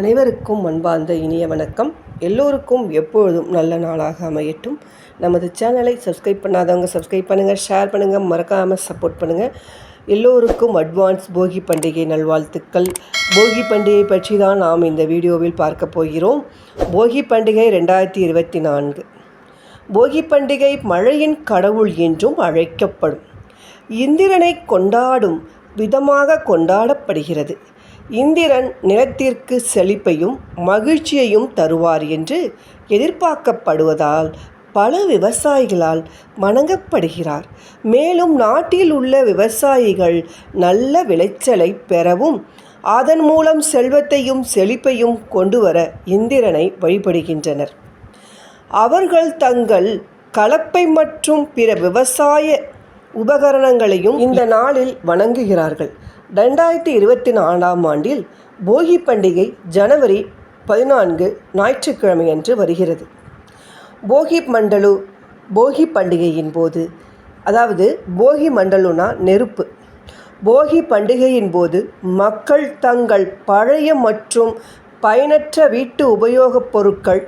அனைவருக்கும் அன்பார்ந்த இனிய வணக்கம். எல்லோருக்கும் எப்பொழுதும் நல்ல நாளாக அமையட்டும். நமது சேனலை சப்ஸ்கிரைப் பண்ணாதவங்க சப்ஸ்கிரைப் பண்ணுங்கள் ஷேர் பண்ணுங்கள் மறக்காமல் சப்போர்ட் பண்ணுங்கள் எல்லோருக்கும் அட்வான்ஸ் போகி பண்டிகை நல்வாழ்த்துக்கள். போகி பண்டிகை பற்றி தான் நாம் இந்த வீடியோவில் பார்க்க போகிறோம். போகி பண்டிகை ரெண்டாயிரத்தி இருபத்தி நான்கு. போகி பண்டிகை மழையின் கடவுள் என்றும் அழைக்கப்படும். இந்திரனை கொண்டாடும் விதமாக கொண்டாடப்படுகிறது. இந்திரன் நிலத்திற்கு செழிப்பையும் மகிழ்ச்சியையும் தருவார் என்று எதிர்பார்க்கப்படுவதால் பல விவசாயிகளால் வணங்கப்படுகிறார். மேலும் நாட்டில் உள்ள விவசாயிகள் நல்ல விளைச்சலை பெறவும் அதன் மூலம் செல்வத்தையும் செழிப்பையும் கொண்டு வர இந்திரனை வழிபடுகின்றனர். அவர்கள் தங்கள் கலப்பை மற்றும் பிற விவசாய உபகரணங்களையும் இந்த நாளில் வணங்குகிறார்கள். ரெண்டாயிரத்தி இருபத்தி நாலாம் ஆண்டில் போகி பண்டிகை ஜனவரி பதினான்கு ஞாயிற்றுக்கிழமையன்று வருகிறது. போகி மண்டலு போகி பண்டிகையின் போது அதாவது போகி மண்டலுனா நெருப்பு. போகி பண்டிகையின் போது மக்கள் தங்கள் பழைய மற்றும் பயனற்ற வீட்டு உபயோகப் பொருட்கள்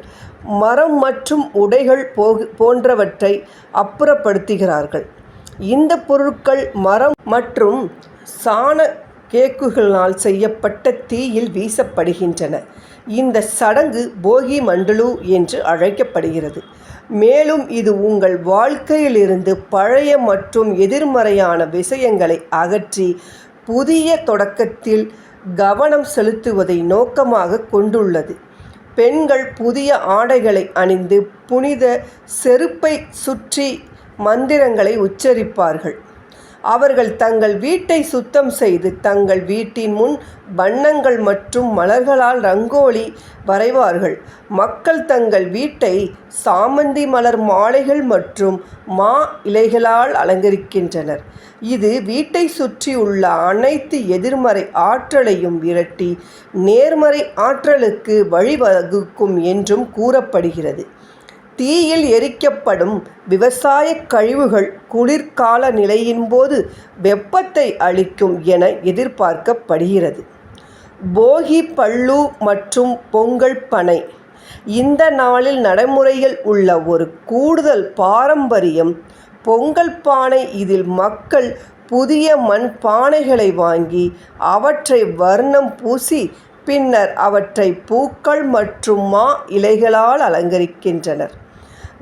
மரம் மற்றும் உடைகள் போகு போன்றவற்றை அப்புறப்படுத்துகிறார்கள். இந்த பொருட்கள் மரம் மற்றும் சாண கேக்குகளால் செய்யப்பட்ட தீயில் வீசப்படுகின்றன. இந்த சடங்கு போகி மண்டலு என்று அழைக்கப்படுகிறது. மேலும் இது உங்கள் வாழ்க்கையிலிருந்து பழைய மற்றும் எதிர்மறையான விஷயங்களை அகற்றி புதிய தொடக்கத்தில் கவனம் செலுத்துவதை நோக்கமாக கொண்டுள்ளது. பெண்கள் புதிய ஆடைகளை அணிந்து புனித செருப்பை சுற்றி மந்திரங்களை உச்சரிப்பார்கள். அவர்கள் தங்கள் வீட்டை சுத்தம் செய்து தங்கள் வீட்டின் முன் வண்ணங்கள் மற்றும் மலர்களால் ரங்கோலி வரைவார்கள். மக்கள் தங்கள் வீட்டை சாமந்தி மலர் மாலைகள் மற்றும் மா இலைகளால் அலங்கரிக்கின்றனர். இது வீட்டை சுற்றி உள்ள அனைத்து எதிர்மறை ஆற்றலையும் விரட்டி நேர்மறை ஆற்றலுக்கு வழிவகுக்கும் என்றும் கூறப்படுகிறது. தீயில் எரிக்கப்படும் விவசாய கழிவுகள் குளிர்கால நிலையின் போது வெப்பத்தை அளிக்கும் என எதிர்பார்க்கப்படுகிறது. போகி பள்ளு மற்றும் பொங்கல் பனை. இந்த நாளில் நடைமுறையில் உள்ள ஒரு கூடுதல் பாரம்பரியம் பொங்கல் பானை. இதில் மக்கள் புதிய மண் பானைகளை வாங்கி அவற்றை வர்ணம் பூசி பின்னர் அவற்றை பூக்கள் மற்றும் மா இலைகளால் அலங்கரிக்கின்றனர்.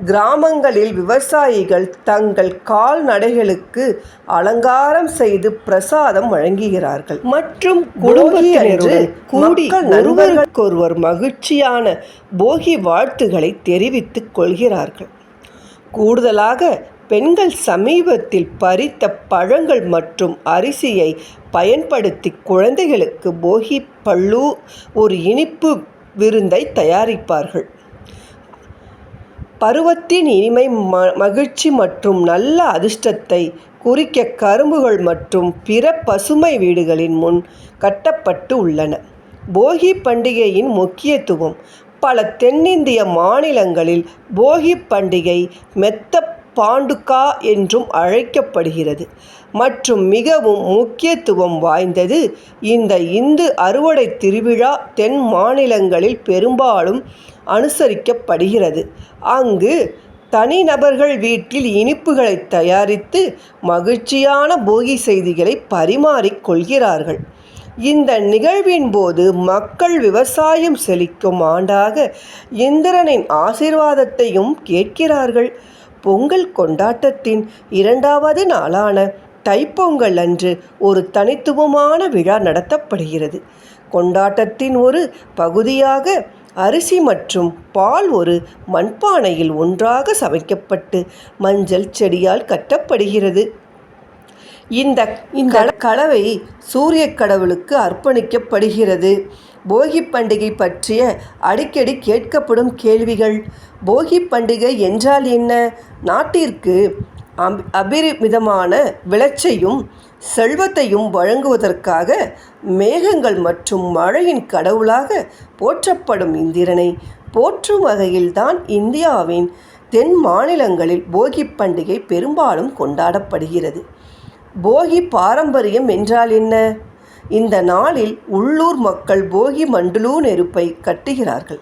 கிராமங்களில் விவசாயிகள் தங்கள் கால்நடைகளுக்கு அலங்காரம் செய்து பிரசாதம் வழங்குகிறார்கள். மற்றும் குடும்பத்தினருடன் கூடி ஒருவருக்கொருவர் மகிழ்ச்சியான போகி வாழ்த்துக்களை தெரிவித்துக் கொள்கிறார்கள். கூடுதலாக பெண்கள் சமீபத்தில் பறித்த பழங்கள் மற்றும் அரிசியை பயன்படுத்தி குழந்தைகளுக்கு போகி பள்ளு ஒரு இனிப்பு விருந்தை தயாரிப்பார்கள். பருவத்தின் இனிமை ம மகிழ்ச்சி மற்றும் நல்ல அதிர்ஷ்டத்தை குறிக்க கரும்புகள் மற்றும் பிற பசுமை வீடுகளின் முன் கட்டப்பட்டு உள்ளன. போகி பண்டிகையின் முக்கியத்துவம் பல தென்னிந்திய மாநிலங்களில் போகி பண்டிகை மெத்த பாண்டுகா என்றும் அழைக்கப்படுகிறது. மற்றும் மிகவும் முக்கியத்துவம் வாய்ந்தது இந்த இந்து அறுவடை திருவிழா தென் மாநிலங்களில் பெரும்பாலும் அனுசரிக்கப்படுகிறது. அங்கு தனிநபர்கள் வீட்டில் இனிப்புகளை தயாரித்து மகிழ்ச்சியான போகி செய்திகளை பரிமாறிக்கொள்கிறார்கள் இந்த நிகழ்வின் போது மக்கள் விவசாயம் செழிக்கும் ஆண்டாக இந்திரனின் ஆசிர்வாதத்தையும் கேட்கிறார்கள். பொங்கல் கொண்டாட்டத்தின் இரண்டாவது நாளான தைப்பொங்கல் அன்று ஒரு தனித்துவமான விழா நடத்தப்படுகிறது. கொண்டாட்டத்தின் ஒரு பகுதியாக அரிசி மற்றும் பால் ஒரு மண்பானையில் ஒன்றாக சமைக்கப்பட்டு மஞ்சள் செடியால் கட்டப்படுகிறது. இந்த இந்த கலவை சூரிய கடவுளுக்கு அர்ப்பணிக்கப்படுகிறது. போகி பண்டிகை பற்றிய அடிக்கடி கேட்கப்படும் கேள்விகள் போகி பண்டிகை என்றால் என்ன? நாட்டிற்கு அபிரிமிதமான விளைச்சையும் செல்வத்தையும் வழங்குவதற்காக மேகங்கள் மற்றும் மழையின் கடவுளாக போற்றப்படும் இந்திரனை போற்றும் வகையில்தான் இந்தியாவின் தென் மாநிலங்களில் போகி பண்டிகை பெரும்பாலும் கொண்டாடப்படுகிறது. போகி பாரம்பரியம் என்றால் என்ன? இந்த நாளில் உள்ளூர் மக்கள் போகி மண்டலூ நெருப்பை கட்டுகிறார்கள்.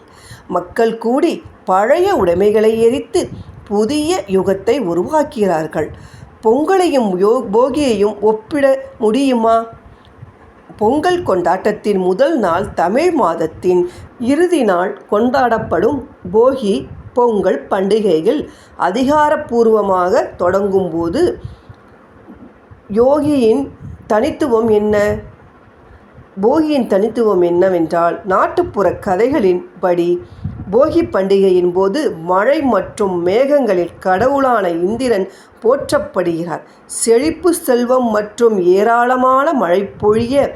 மக்கள் கூடி பழைய உடைமைகளை எரித்து புதிய யுகத்தை உருவாக்குகிறார்கள். பொங்கலையும் யோ போகியையும் ஒப்பிட முடியுமா? பொங்கல் கொண்டாட்டத்தின் முதல் நாள் தமிழ் மாதத்தின் இறுதி நாள் கொண்டாடப்படும் போகி பொங்கல் பண்டிகைகள் அதிகாரப்பூர்வமாக தொடங்கும்போது யோகியின் தனித்துவம் என்ன? போகியின் தனித்துவம் என்னவென்றால் நாட்டுப்புற கதைகளின் படி போகி பண்டிகையின் போது மழை மற்றும் மேகங்களில் கடவுளான இந்திரன் போற்றப்படுகிறார். செழிப்பு செல்வம் மற்றும் ஏராளமான மழை பொழிய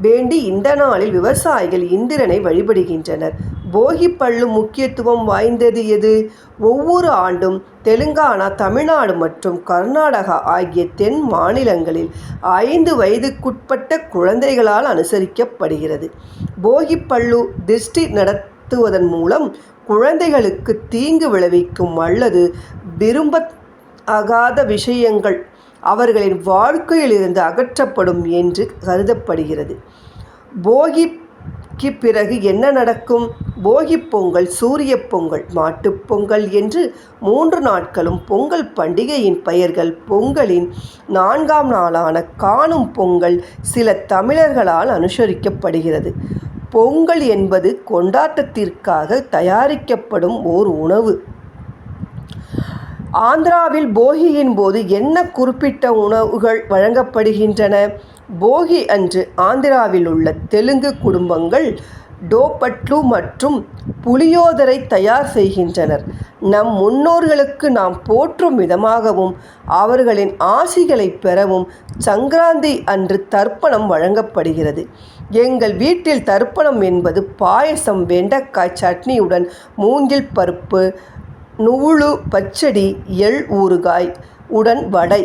வேண்டி இந்த நாளில் விவசாயிகள் இந்திரனை வழிபடுகின்றனர். போகி பள்ளு முக்கியத்துவம் வாய்ந்தது எது? ஒவ்வொரு ஆண்டும் தெலுங்கானா தமிழ்நாடு மற்றும் கர்நாடகா ஆகிய தென் மாநிலங்களில் ஐந்து வயதுக்குட்பட்ட குழந்தைகளால் அனுசரிக்கப்படுகிறது. போகி பள்ளு திருஷ்டி நடத்துவதன் மூலம் குழந்தைகளுக்கு தீங்கு விளைவிக்கும் அல்லது விரும்ப ஆகாத விஷயங்கள் அவர்களின் வாழ்க்கையிலிருந்து அகற்றப்படும் என்று கருதப்படுகிறது. போகிக்கு பிறகு என்ன நடக்கும்? போகி பொங்கல் சூரிய பொங்கல் மாட்டுப் பொங்கல் என்று மூன்று நாட்களும் பொங்கல் பண்டிகையின் பெயர்கள் பொங்கலின் நான்காம் நாளான காணும் பொங்கல் சில தமிழர்களால் அனுசரிக்கப்படுகிறது. பொங்கல் என்பது கொண்டாட்டத்திற்காக தயாரிக்கப்படும் ஓர் உணவு. ஆந்திராவில் போகியின் போது என்ன குறிப்பிட்ட உணவுகள் வழங்கப்படுகின்றன? போகி அன்று ஆந்திராவில் உள்ள தெலுங்கு குடும்பங்கள் டோபட்லு மற்றும் புளியோதரை தயார் செய்கின்றனர். நம் முன்னோர்களுக்கு நாம் போற்றும் விதமாகவும் அவர்களின் ஆசிகளை பெறவும் சங்கராந்தி அன்று தர்ப்பணம் வழங்கப்படுகிறது. எங்கள் வீட்டில் தர்ப்பணம் என்பது பாயசம் வெண்டைக்காய் சட்னியுடன் மூங்கில் பருப்பு நூலு பச்சடி எள் ஊறுகாய் உடன் வடை.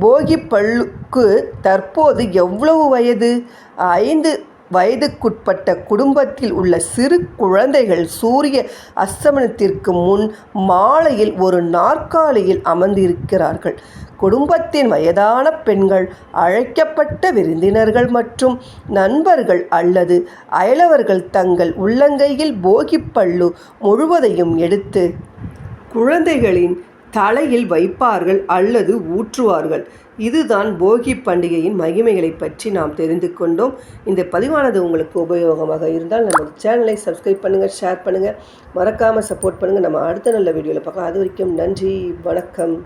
போகி பல்லுக்கு தற்போது எவ்வளவு வயது? ஐந்து வயதுக்குட்பட்ட குடும்பத்தில் உள்ள சிறு குழந்தைகள் சூரிய அஸ்தமனத்திற்கு முன் மாலையில் ஒரு நாற்காலியில் அமர்ந்திருக்கிறார்கள். குடும்பத்தின் வயதான பெண்கள் அழைக்கப்பட்ட விருந்தினர்கள் மற்றும் நண்பர்கள் அல்லது அயலவர்கள் தங்கள் உள்ளங்கையில் போகிப்பள்ளு முழுவதையும் எடுத்து குழந்தைகளின் தலையில் வைப்பார்கள் அல்லது ஊற்றுவார்கள். இதுதான் போகி பண்டிகையின் மகிமைகளை பற்றி நாம் தெரிந்து கொண்டோம். இந்த பதிவானது உங்களுக்கு உபயோகமாக இருந்தால் நம்ம சேனலை சப்ஸ்கிரைப் பண்ணுங்கள் ஷேர் பண்ணுங்கள் மறக்காமல் சப்போர்ட் பண்ணுங்கள் நம்ம அடுத்த நல்ல வீடியோவில் பார்க்கலாம். அது வரைக்கும் நன்றி வணக்கம்.